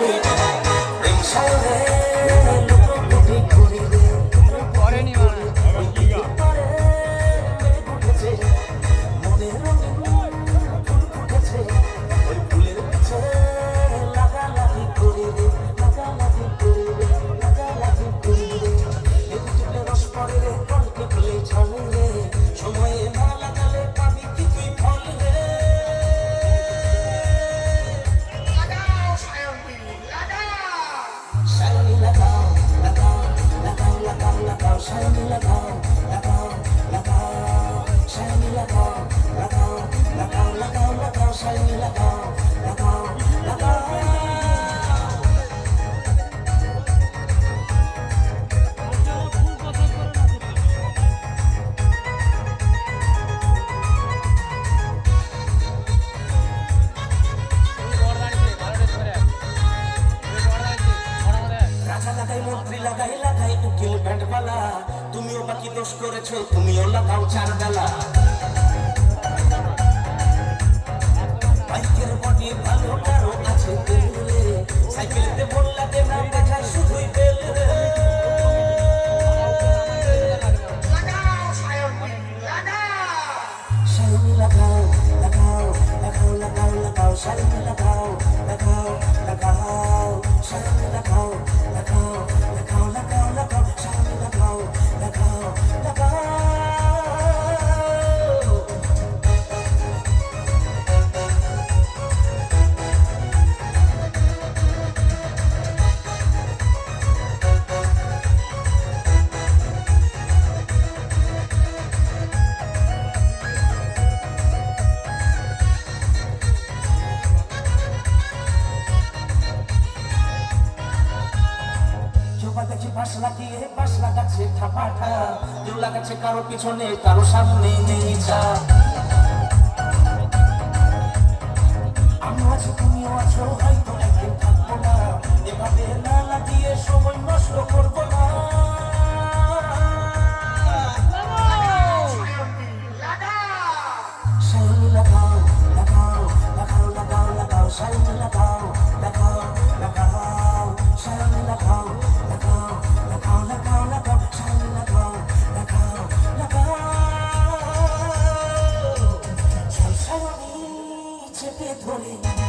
Inshallah. সালাম লাগাও কি দোষ করেছ ওলা লাগাও চার বেলা। বাইকের বডি ভালো, কারও আছে সাইকেলেতে বললাতে না দেখায় শুধুই বেল লাগাও লাগাও লাগাও লাগাও লাগাও লাগাও লাগাও একবার দেখি পাশ লাগিয়ে পাশ লাগাচ্ছে ঠাপাঠা কেউ লাগাচ্ছে কারও পিছনে, কারও সামনে নেই যা আমি আছো, তুমিও আছো, হয়তো চেপে ধরে।